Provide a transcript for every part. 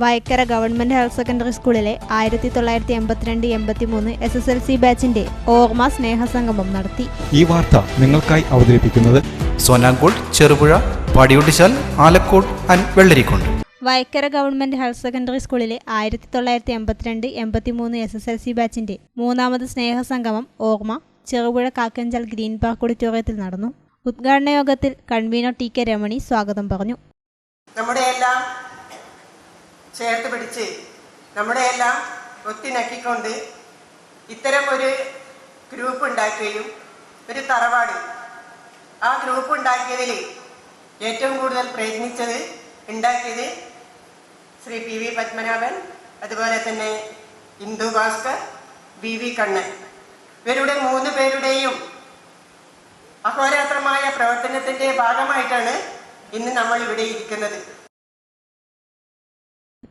Vaikkara government higher secondary സ്കൂളിലെ ആയിരത്തി തൊള്ളായിരത്തി എൺപത്തിരണ്ട് എൺപത്തിമൂന്ന് എസ് എസ് എൽ സി ബാച്ചിന്റെ ഓർമ്മ സ്നേഹസംഗമം നടത്തി. ഈ വാർത്ത നിങ്ങൾക്കായി അവതരിപ്പിക്കുന്നത് സോനാങ്കോട് Cherupuzha പടിയുട്ടിശാൽ Alakode and Vellarikundu. Vayakkara government higher secondary സ്കൂളിലെ ആയിരത്തി തൊള്ളായിരത്തി എൺപത്തിരണ്ട് എൺപത്തിമൂന്ന് എസ് എസ് എൽ സി ബാച്ചിന്റെ മൂന്നാമത് സ്നേഹസംഗമം ഓർമ്മ ചെറുപുഴ കാക്കഞ്ചൽ ഗ്രീൻ പാർക്ക് ഓഡിറ്റോറിയത്തിൽ നടന്നു. ഉദ്ഘാടന യോഗത്തിൽ കൺവീനർ ടി കെ രമണി സ്വാഗതം പറഞ്ഞു. നമ്മുടെ എല്ലാം ചേർത്ത് പിടിച്ച് നമ്മുടെ എല്ലാം ഒത്തിണക്കിക്കൊണ്ട് ഇത്തരം ഒരു ഗ്രൂപ്പ് ഉണ്ടാക്കുകയും ഒരു തറവാട് ആ ഗ്രൂപ്പ് ഉണ്ടാക്കിയതിൽ ഏറ്റവും കൂടുതൽ പ്രയത്നിച്ചത് ഉണ്ടാക്കിയത് ശ്രീ പി വി പത്മനാഭൻ അതുപോലെ തന്നെ ഇന്ദു ഭാസ്കർ വി വി കണ്ണൻ. ഇവരുടെ മൂന്ന് പേരുടെയും അഹോരാത്രമായ പ്രവർത്തനത്തിന്റെ ഭാഗമായിട്ടാണ് ഇന്ന് നമ്മൾ ഇവിടെ ഇരിക്കുന്നത്.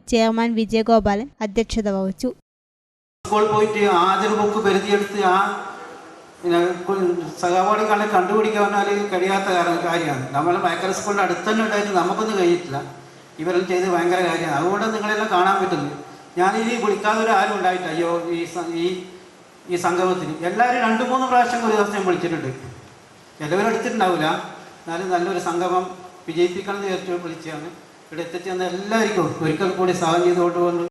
ചെയർമാൻ വിജയഗോപാലൻ അധ്യക്ഷത വഹിച്ചു. സ്കൂളിൽ പോയിട്ട് ആദ്യ ബുക്ക് പരിധിയെടുത്ത് ആ സഹപാഠികളെ കണ്ടുപിടിക്കാൻ പറഞ്ഞാൽ കഴിയാത്ത കാര- കാര്യമാണ്. നമ്മൾ ഭയങ്കര സ്കൂളിന്റെ അടുത്ത് തന്നെ ഉണ്ടായിട്ട് നമുക്കൊന്നും കഴിഞ്ഞിട്ടില്ല ഇവരെല്ലാം ചെയ്ത് ഭയങ്കര കാര്യമാണ്. അതുകൊണ്ട് നിങ്ങളെല്ലാം കാണാൻ പറ്റുന്നു. ഞാനിനി വിളിക്കാതെ ഒരു ആരും ഉണ്ടായിട്ടില്ല. അയ്യോ ഈ ഈ ഈ സംഗമത്തിന്. എല്ലാവരും രണ്ട് മൂന്ന് പ്രാവശ്യം ഒരു ദിവസം ഞാൻ വിളിച്ചിട്ടുണ്ട്. ചിലവരെടുത്തിട്ടുണ്ടാവില്ല എന്നാലും നല്ലൊരു സംഗമം വിജയിപ്പിക്കണം എന്ന് വിചാരിച്ചു വിളിച്ചാണ് ഇവിടെ എത്തിച്ചെന്ന എല്ലാവർക്കും ഒരിക്കൽ കൂടി സ്വാഗതം ചെയ്തുകൊണ്ട്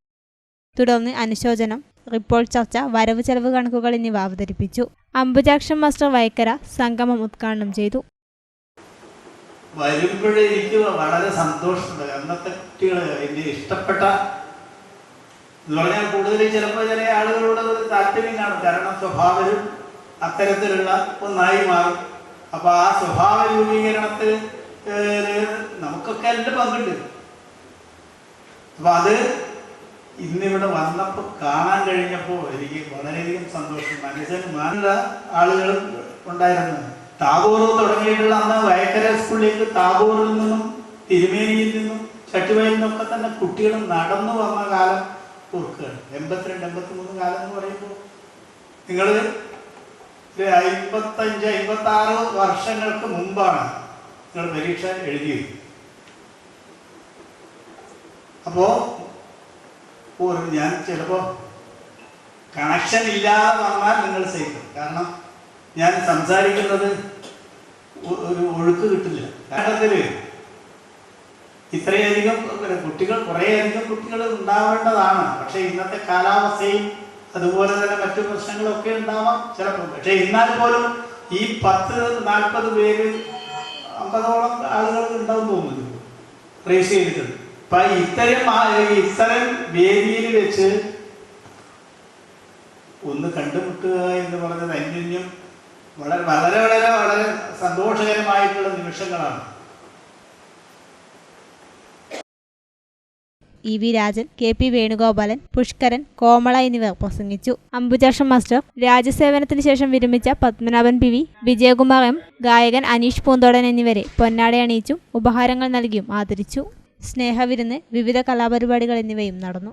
തുടർന്ന് അനുശോചനം റിപ്പോർട്ട് ചർച്ച വരവ് ചെലവ് കണക്കുകൾ എന്നിവ അവതരിപ്പിച്ചു. അംബുജാക്ഷൻ മാസ്റ്റർ വൈക്കര സംഗമം ഉദ്ഘാടനം ചെയ്തു. വരുമ്പോഴേ എനിക്ക് വളരെ സന്തോഷമുണ്ട്. അന്നത്തെ കുട്ടികൾ എനിക്ക് ഇഷ്ടപ്പെട്ട എന്ന് പറഞ്ഞാൽ കൂടുതൽ ചിലപ്പോൾ ചില ആളുകളോട് ഒരു താല്പര്യം കാണും. കാരണം സ്വഭാവരും അത്തരത്തിലുള്ള ഒന്നായി മാറും. അപ്പൊ ആ സ്വഭാവ രൂപീകരണത്തിൽ നമുക്കൊക്കെ അതിന്റെ പങ്കുണ്ട്. അപ്പൊ അത് ഇന്നിവിടെ വന്നപ്പോൾ കാണാൻ കഴിഞ്ഞപ്പോൾ എനിക്ക് വളരെയധികം സന്തോഷം. മനസ്സിന് നല്ല ആളുകളും ഉണ്ടായിരുന്നു. താബോർ തുടങ്ങിയിട്ടുള്ള അന്ന് വയക്കര സ്കൂളിലേക്ക് താബോറിൽ നിന്നും തിരുമേനിയിൽ നിന്നും ചട്ടുവയിൽ നിന്നൊക്കെ തന്നെ കുട്ടികൾ നടന്നു വന്ന കാലം ഓർക്കുകയാണ്. എൺപത്തിരണ്ട് എൺപത്തി മൂന്ന് കാലം എന്ന് പറയുമ്പോൾ നിങ്ങൾ അമ്പത്തഞ്ച് അമ്പത്തി ആറ് വർഷങ്ങൾക്ക് മുമ്പാണ് നിങ്ങൾ പരീക്ഷ എഴുതിയത് അപ്പോ ഒരു ഞാൻ ചിലപ്പോ കണക്ഷൻ ഇല്ലാതെ വന്നാൽ നിങ്ങൾ സേഫ് കാരണം ഞാൻ സംസാരിക്കുന്നത് ഒരു ഒഴുക്ക് കിട്ടില്ല. കേരളത്തിൽ ഇത്രയധികം കുട്ടികൾ കുറേയധികം കുട്ടികൾ ഉണ്ടാവേണ്ടതാണ്. പക്ഷെ ഇന്നത്തെ കാലാവസ്ഥയും അതുപോലെ തന്നെ മറ്റു പ്രശ്നങ്ങളൊക്കെ ഉണ്ടാവാം ചിലപ്പോൾ. പക്ഷെ എന്നാൽ പോലും ഈ പത്ത് നാൽപ്പത് പേര് അമ്പതോളം ആളുകൾ ഉണ്ടാവും തോന്നുന്നു. റേസ് ചെയ്തിട്ടുണ്ട്. അപ്പൊ ഇത്തരം ഇത്തരം വേദിയിൽ വെച്ച് ഒന്ന് കണ്ടുമുട്ടുക എന്ന് പറഞ്ഞത് അന്യോന്യം വളരെ വളരെ വളരെ വളരെ സന്തോഷകരമായിട്ടുള്ള നിമിഷങ്ങളാണ്. E V Rajan K P Venugopalan Pushkaran Komala എന്നിവർ പ്രസംഗിച്ചു. അംബുജാക്ഷൻ മാസ്റ്റർ രാജ്യസേവനത്തിന് ശേഷം വിരമിച്ച Padmanabhan P V Vijayakumar M ഗായകൻ അനീഷ് പൂന്തോടൻ എന്നിവരെ പൊന്നാടെ അണിയിച്ചും ഉപഹാരങ്ങൾ നൽകിയും ആദരിച്ചു. സ്നേഹവിരുന്ന് വിവിധ കലാപരിപാടികൾ എന്നിവയും നടന്നു.